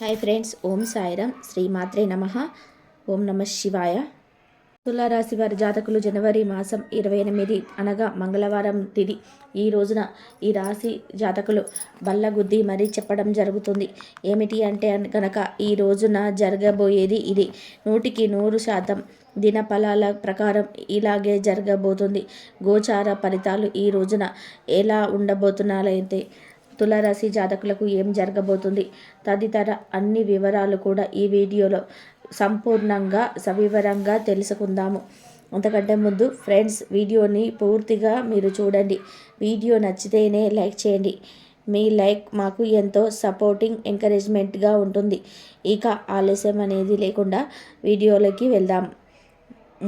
Hi friends ఓం సాయిరామ్ శ్రీమాత్రే నమ. ఓం నమ శివాయ. తులారాశి వారి జాతకులు జనవరి మాసం ఇరవై ఎనిమిది అనగా మంగళవారం తిది. ఈ రోజున ఈ రాశి జాతకులు బల్లగుద్ది మరీ చెప్పడం జరుగుతుంది. ఏమిటి అంటే కనుక ఈ రోజున జరగబోయేది ఇది. నూటికి నూరు శాతం దినఫలాల ప్రకారం ఇలాగే జరగబోతుంది. గోచార ఫలితాలు ఈ రోజున ఎలా ఉండబోతున్నారైతే తులారాశి జాతకులకు ఏం జరగబోతుంది? తదితర అన్ని వివరాలు కూడా ఈ వీడియోలో సంపూర్ణంగా సవివరంగా తెలుసుకుందాము. అంతకంటే ముందు ఫ్రెండ్స్ వీడియోని పూర్తిగా మీరు చూడండి. వీడియో నచ్చితేనే లైక్ చేయండి. మీ లైక్ మాకు ఎంతో సపోర్టింగ్ ఎంకరేజ్మెంట్గా ఉంటుంది. ఇక ఆలస్యం అనేది లేకుండా వీడియోలోకి వెళ్దాం.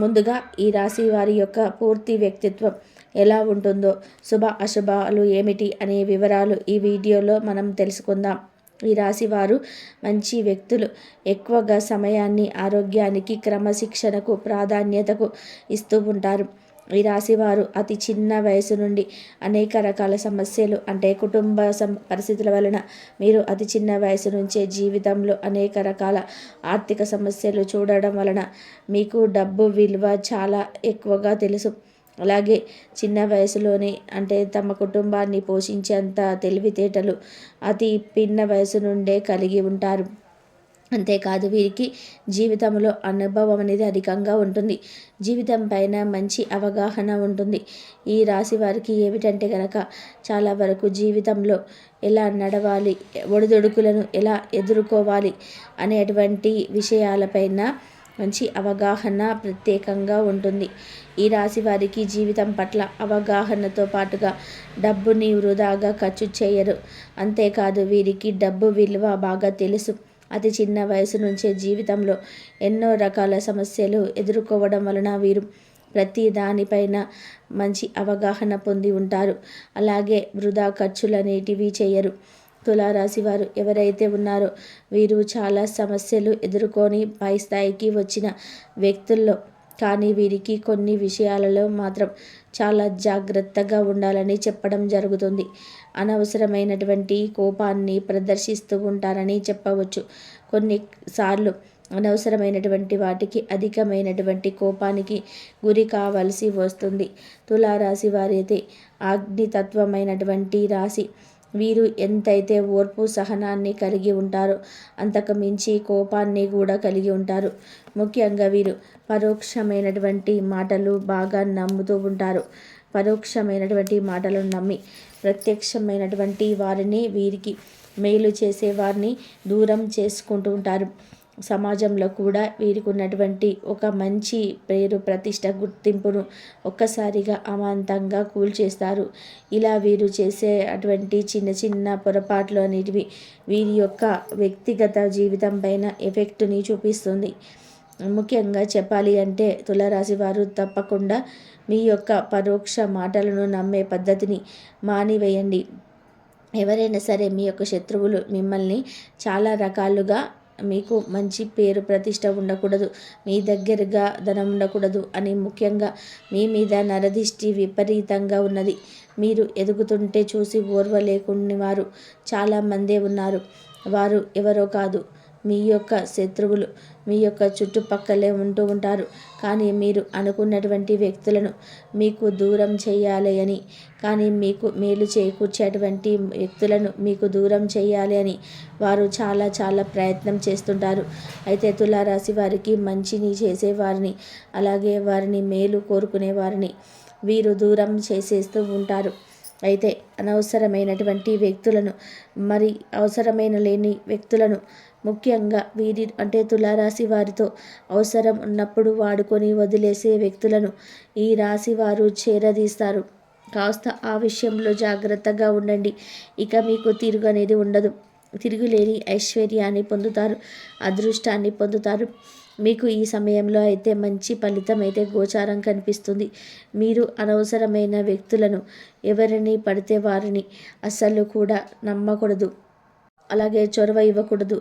ముందుగా ఈ రాశి వారి యొక్క పూర్తి వ్యక్తిత్వం. ఎలా ఉంటుందో. శుభ అశుభాలు ఏమిటి అనే వివరాలు ఈ వీడియోలో మనం తెలుసుకుందాం. ఈ రాశి వారు మంచి వ్యక్తులు. ఎక్కువగా సమయాన్ని ఆరోగ్యానికి క్రమశిక్షణకు ప్రాధాన్యతకు ఇస్తూ ఉంటారు. ఈ రాశివారు అతి చిన్న వయసు నుండి అనేక రకాల సమస్యలు అంటే కుటుంబ సం పరిస్థితుల వలన మీరు అతి చిన్న వయసు నుంచే జీవితంలో అనేక రకాల ఆర్థిక సమస్యలు చూడడం వలన మీకు డబ్బు విలువ చాలా ఎక్కువగా తెలుసు. అలాగే చిన్న వయసులోనే అంటే తమ కుటుంబాన్ని పోషించేంత తెలివితేటలు అతి పిన్న వయసు నుండే కలిగి ఉంటారు. అంతేకాదు వీరికి జీవితంలో అనుభవం అనేది అధికంగా ఉంటుంది. జీవితం పైన మంచి అవగాహన ఉంటుంది. ఈ రాశి వారికి ఏమిటంటే కనుక చాలా వరకు జీవితంలో ఎలా నడవాలి ఒడిదొడుకులను ఎలా ఎదుర్కోవాలి అనేటువంటి విషయాలపైన మంచి అవగాహన ప్రత్యేకంగా ఉంటుంది. ఈ రాశి వారికి జీవితం పట్ల అవగాహనతో పాటుగా డబ్బుని వృధాగా ఖర్చు చేయరు. అంతేకాదు వీరికి డబ్బు విలువ బాగా తెలుసు. అతి చిన్న వయసు నుంచే జీవితంలో ఎన్నో రకాల సమస్యలు ఎదుర్కోవడం వలన వీరు ప్రతి దానిపైన మంచి అవగాహన పొంది ఉంటారు. అలాగే వృధా ఖర్చులనేటివి చేయరు. తులారాశి వారు ఎవరైతే ఉన్నారో వీరు చాలా సమస్యలు ఎదుర్కొని పై స్థాయికి వచ్చిన వ్యక్తుల్లో. కానీ వీరికి కొన్ని విషయాలలో మాత్రం చాలా జాగ్రత్తగా ఉండాలని చెప్పడం జరుగుతుంది. అనవసరమైనటువంటి కోపాన్ని ప్రదర్శిస్తూ ఉంటారని చెప్పవచ్చు. కొన్నిసార్లు అనవసరమైనటువంటి వాటికి అధికమైనటువంటి కోపానికి గురి కావలసి వస్తుంది. తులారాశి వారైతే అగ్నితత్వమైనటువంటి రాశి వీరు ఎంతైతే ఓర్పు సహనాన్ని కలిగి ఉంటారో అంతకు మించి కోపాన్ని కూడా కలిగి ఉంటారు. ముఖ్యంగా వీరు పరోక్షమైనటువంటి మాటలు బాగా నమ్ముతూ ఉంటారు. పరోక్షమైనటువంటి మాటలను నమ్మి ప్రత్యక్షమైనటువంటి వారిని వీరికి మేలు చేసే వారిని దూరం చేసుకుంటూ ఉంటారు. సమాజంలో కూడా వీరికి ఉన్నటువంటి ఒక మంచి పేరు ప్రతిష్ట గుర్తింపును ఒక్కసారిగా అమాంతంగా కూల్చేస్తారు. ఇలా వీరు చేసే అటువంటి చిన్న చిన్న పొరపాట్లు అనేటివి వీరి యొక్క వ్యక్తిగత జీవితం పైన ఎఫెక్ట్ని చూపిస్తుంది. ముఖ్యంగా చెప్పాలి అంటే తులరాశి వారు తప్పకుండా మీ యొక్క పరోక్ష మాటలను నమ్మే పద్ధతిని మానివేయండి. ఎవరైనా సరే మీ యొక్క శత్రువులు మిమ్మల్ని చాలా రకాలుగా మీకు మంచి పేరు ప్రతిష్ట ఉండకూడదు. మీ దగ్గరగా ధనం ఉండకూడదు అని ముఖ్యంగా మీ మీద నరదిష్టి విపరీతంగా ఉన్నది. మీరు ఎదుగుతుంటే చూసి ఓర్వలేకుని వారు చాలామందే ఉన్నారు. వారు ఎవరో కాదు. మీ యొక్క శత్రువులు మీ యొక్క చుట్టుపక్కలే ఉంటూ ఉంటారు. కానీ మీరు అనుకున్నటువంటి వ్యక్తులను మీకు దూరం చేయాలి అని కానీ మీకు మేలు చేకూర్చేటువంటి వ్యక్తులను మీకు దూరం చేయాలి అని వారు చాలా చాలా ప్రయత్నం చేస్తుంటారు. అయితే తులారాశి వారికి మంచిని చేసేవారిని అలాగే వారిని మేలు కోరుకునే వారిని వీరు దూరం చేసేస్తూ ఉంటారు. అయితే అనవసరమైనటువంటి వ్యక్తులను మరి అవసరమైన లేని వ్యక్తులను ముఖ్యంగా వీరి అంటే తులారాశి వారితో అవసరం ఉన్నప్పుడు వాడుకొని వదిలేసే వ్యక్తులను ఈ రాశి వారు చేరదీస్తారు. కాస్త ఆ విషయంలో జాగ్రత్తగా ఉండండి. ఇక మీకు తిరుగు అనేది ఉండదు. తిరుగులేని ఐశ్వర్యాన్ని పొందుతారు అదృష్టాన్ని పొందుతారు. మీకు ఈ సమయంలో అయితే మంచి ఫలితం అయితే గోచారం కనిపిస్తుంది. మీరు అనవసరమైన వ్యక్తులను ఎవరిని పడితే వారిని అస్సలు కూడా నమ్మకూడదు. అలాగే చొరవ ఇవ్వకూడదు.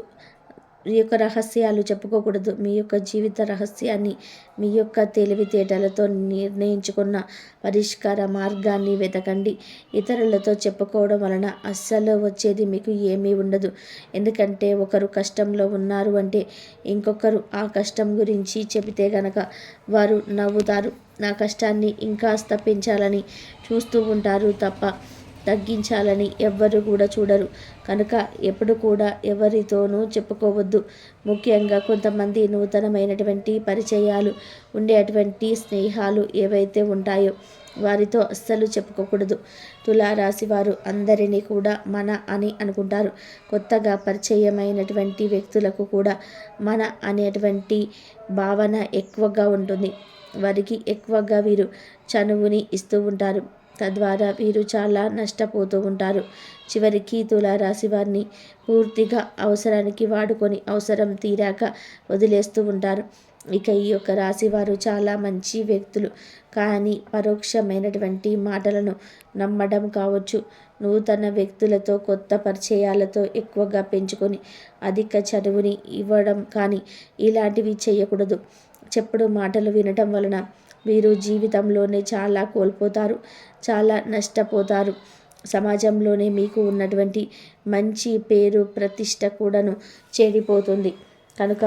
యొక్క రహస్యాలు చెప్పుకోకూడదు. మీ యొక్క జీవిత రహస్యాన్ని మీ యొక్క తెలివితేటలతో నిర్ణయించుకున్న పరిష్కార మార్గాన్ని వెతకండి. ఇతరులతో చెప్పుకోవడం వలన అస్సలు వచ్చేది మీకు ఏమీ ఉండదు. ఎందుకంటే ఒకరు కష్టంలో ఉన్నారు అంటే ఇంకొకరు ఆ కష్టం గురించి చెబితే గనక వారు నవ్వుతారు. నా కష్టాన్ని ఇంకాస్త పెంచాలని చూస్తూ ఉంటారు తప్ప తగ్గించాలని ఎవ్వరు కూడా చూడరు. కనుక ఎప్పుడు కూడా ఎవరితోనూ చెప్పుకోవద్దు. ముఖ్యంగా కొంతమంది నూతనమైనటువంటి పరిచయాలు ఉండేటువంటి స్నేహాలు ఏవైతే ఉంటాయో వారితో అస్సలు చెప్పుకోకూడదు. తులారాశి వారు అందరినీ కూడా మన అని అనుకుంటారు. కొత్తగా పరిచయమైనటువంటి వ్యక్తులకు కూడా మన అనేటువంటి భావన ఎక్కువగా ఉంటుంది. వారికి ఎక్కువగా వీరు చనువుని ఇస్తూ ఉంటారు. తద్వారా వీరు చాలా నష్టపోతూ ఉంటారు. చివరికి తులారాశి వారిని పూర్తిగా అవసరానికి వాడుకొని అవసరం తీరాక వదిలేస్తూ ఉంటారు. ఇక ఈ యొక్క రాశి వారు చాలా మంచి వ్యక్తులు. కానీ పరోక్షమైనటువంటి మాటలను నమ్మడం కావచ్చు. నూతన వ్యక్తులతో కొత్త పరిచయాలతో ఎక్కువగా పెంచుకొని అధిక చదువుని ఇవ్వడం కానీ ఇలాంటివి చేయకూడదు. చెప్పుడు మాటలు వినటం వలన వీరు జీవితంలోనే చాలా కోల్పోతారు చాలా నష్టపోతారు. సమాజంలోనే మీకు ఉన్నటువంటి మంచి పేరు ప్రతిష్ట కూడాను చెడిపోతుంది. కనుక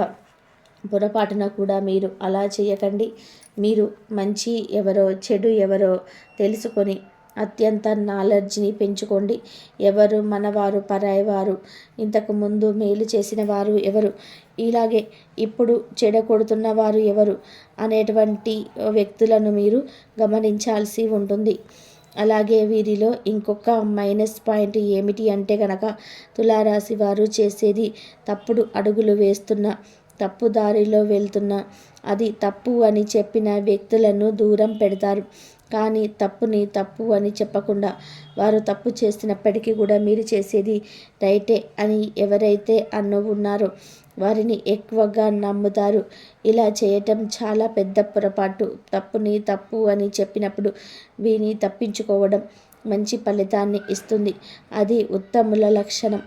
పొరపాటున కూడా మీరు అలా చేయకండి. మీరు మంచి ఎవరో చెడు ఎవరో తెలుసుకొని అత్యంత నాలెడ్జ్ని పెంచుకోండి. ఎవరు మనవారు పరాయివారు ఇంతకు ముందు మేలు చేసిన వారు ఎవరు? ఇలాగే ఇప్పుడు చెడగొడుతున్న వారు ఎవరు? అనేటువంటి వ్యక్తులను మీరు గమనించాల్సి ఉంటుంది. అలాగే వీరిలో ఇంకొక మైనస్ పాయింట్ ఏమిటి అంటే కనుక తులారాశి వారు చేసేది తప్పుడు అడుగులు వేస్తున్న తప్పు దారిలో వెళ్తున్న అది తప్పు అని చెప్పిన వ్యక్తులను దూరం పెడతారు. కానీ తప్పుని తప్పు అని చెప్పకుండా వారు తప్పు చేసినప్పటికీ కూడా మీరు చేసేది రైటే అని ఎవరైతే అన్న ఉన్నారో వారిని ఎక్కువగా నమ్ముతారు. ఇలా చేయటం చాలా పెద్ద పొరపాటు. తప్పుని తప్పు అని చెప్పినప్పుడు వీని తప్పించుకోవడం మంచి ఫలితాన్ని ఇస్తుంది. అది ఉత్తముల లక్షణం.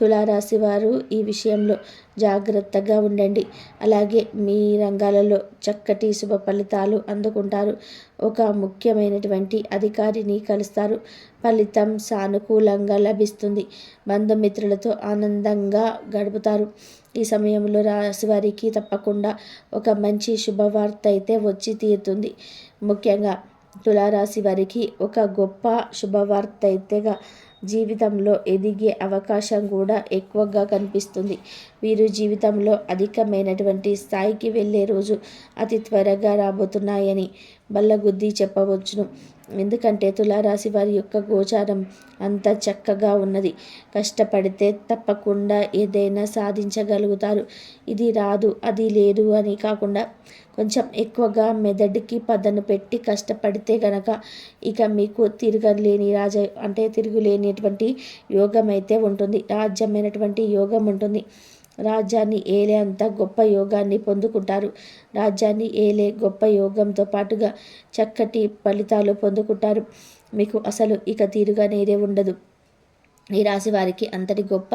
తులారాశి వారు ఈ విషయంలో జాగ్రత్తగా ఉండండి. అలాగే మీ రంగాలలో చక్కటి శుభ ఫలితాలు అందుకుంటారు. ఒక ముఖ్యమైనటువంటి అధికారిని కలుస్తారు. ఫలితం సానుకూలంగా లభిస్తుంది. బంధుమిత్రులతో ఆనందంగా గడుపుతారు. ఈ సమయంలో రాశి వారికి తప్పకుండా ఒక మంచి శుభవార్త అయితే వచ్చి తీరుతుంది. ముఖ్యంగా తులారాశి వారికి ఒక గొప్ప శుభవార్త అయితేగా జీవితంలో ఎదిగే అవకాశం కూడా ఎక్కువగా కనిపిస్తుంది. వీరు జీవితంలో అధికమైనటువంటి స్థాయికి వెళ్ళే రోజు అతి త్వరగా రాబోతున్నాయని బల్లగుద్ది చెప్పవచ్చును. ఎందుకంటే తులారాశి వారి యొక్క గోచారం అంత చక్కగా ఉన్నది. కష్టపడితే తప్పకుండా ఏదైనా సాధించగలుగుతారు. ఇది రాదు అది లేదు అని కాకుండా కొంచెం ఎక్కువగా మెదడుకి పదను పెట్టి కష్టపడితే గనక ఇక మీకు తిరగలేని రాజ అంటే తిరుగులేనిటువంటి యోగం అయితే ఉంటుంది. రాజ్యమైనటువంటి యోగం ఉంటుంది. రాజ్యాన్ని ఏలే అంత గొప్ప యోగాన్ని పొందుకుంటారు. రాజ్యాన్ని ఏలే గొప్ప యోగంతో పాటుగా చక్కటి ఫలితాలు పొందుకుంటారు. మీకు అసలు ఇక తీరుగా నేరే ఉండదు. ఈ రాశి వారికి అంతటి గొప్ప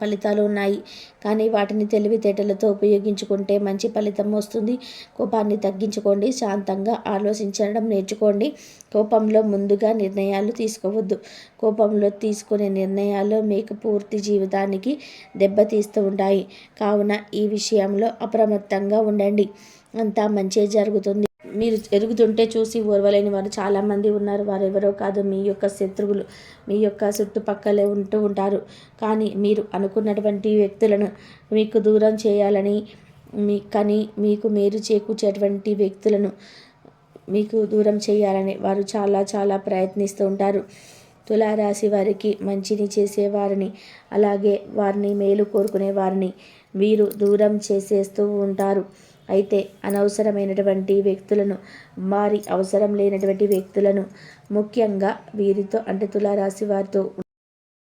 ఫలితాలు ఉన్నాయి. కానీ వాటిని తెలివితేటలతో ఉపయోగించుకుంటే మంచి ఫలితం వస్తుంది. కోపాన్ని తగ్గించుకోండి. శాంతంగా ఆలోచించడం నేర్చుకోండి. కోపంలో ముందుగా నిర్ణయాలు తీసుకోవద్దు. కోపంలో తీసుకునే నిర్ణయాలు మీకు పూర్తి జీవితానికి దెబ్బతీస్తూ ఉంటాయి. కావున ఈ విషయంలో అప్రమత్తంగా ఉండండి. అంతా మంచి జరుగుతుంది. మీరు ఎరుగుతుంటే చూసి ఓర్వలేని వారు చాలామంది ఉన్నారు. వారు ఎవరో కాదు మీ యొక్క శత్రువులు మీ యొక్క చుట్టుపక్కలే ఉంటూ ఉంటారు. కానీ మీరు అనుకున్నటువంటి వ్యక్తులను మీకు దూరం చేయాలని మీ కానీ మీకు మేలు చేకూర్చేటువంటి వ్యక్తులను మీకు దూరం చేయాలని వారు చాలా చాలా ప్రయత్నిస్తూ ఉంటారు. తులారాశి వారికి మంచిని చేసేవారిని అలాగే వారిని మేలు కోరుకునే వారిని వీరు దూరం చేసేస్తూ ఉంటారు. అయితే అనవసరమైనటువంటి వ్యక్తులను వారి అవసరం లేనటువంటి వ్యక్తులను ముఖ్యంగా వీరితో అంటే తులారాశి వారితో